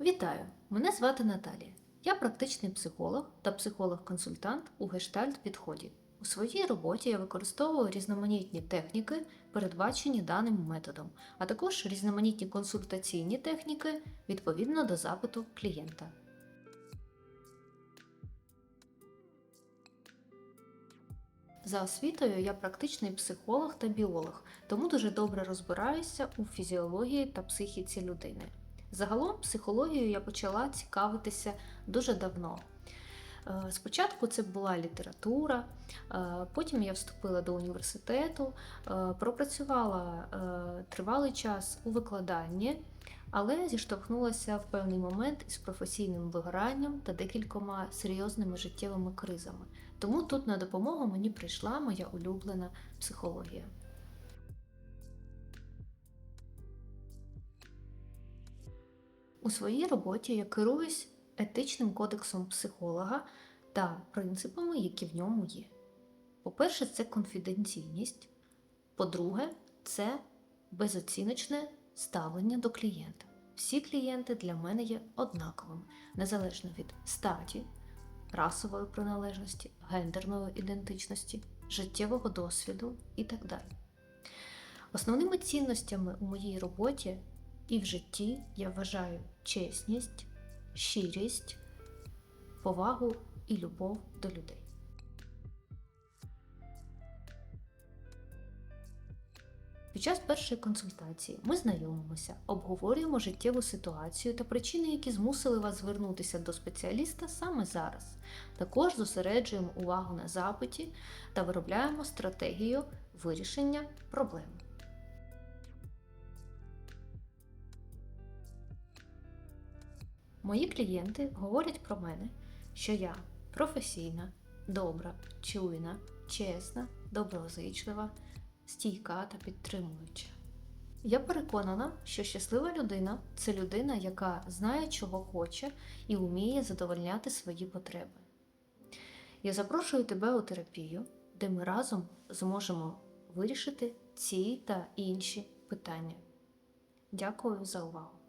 Вітаю! Мене звати Наталія. Я практичний психолог та психолог-консультант у гештальт підході. У своїй роботі я використовую різноманітні техніки, передбачені даним методом, а також різноманітні консультаційні техніки відповідно до запиту клієнта. За освітою я практичний психолог та біолог, тому дуже добре розбираюся у фізіології та психіці людини. Загалом психологією я почала цікавитися дуже давно. Е, Спочатку це була література, е, потім я вступила до університету, е, пропрацювала тривалий час у викладанні, але зіштовхнулася в певний момент із професійним вигоранням та декількома серйозними життєвими кризами. Тому тут на допомогу мені прийшла моя улюблена психологія. Своїй роботі я керуюсь етичним кодексом психолога та принципами, які в ньому є. По-перше, це конфіденційність. По-друге, це безоціночне ставлення до клієнта. Всі клієнти для мене є однаковими, незалежно від статі, расової приналежності, гендерної ідентичності, життєвого досвіду і так далі. Основними цінностями у моїй роботі і в житті я вважаю чесність, щирість, повагу і любов до людей. Під час першої консультації ми знайомимося, обговорюємо життєву ситуацію та причини, які змусили вас звернутися до спеціаліста саме зараз. Також зосереджуємо увагу на запиті та виробляємо стратегію вирішення проблеми. Мої клієнти говорять про мене, що я професійна, добра, чуйна, чесна, доброзичлива, стійка та підтримуюча. Я переконана, що щаслива людина це людина, яка знає, чого хоче і вміє задовольняти свої потреби. Я запрошую тебе у терапію, де ми разом зможемо вирішити ці та інші питання. Дякую за увагу!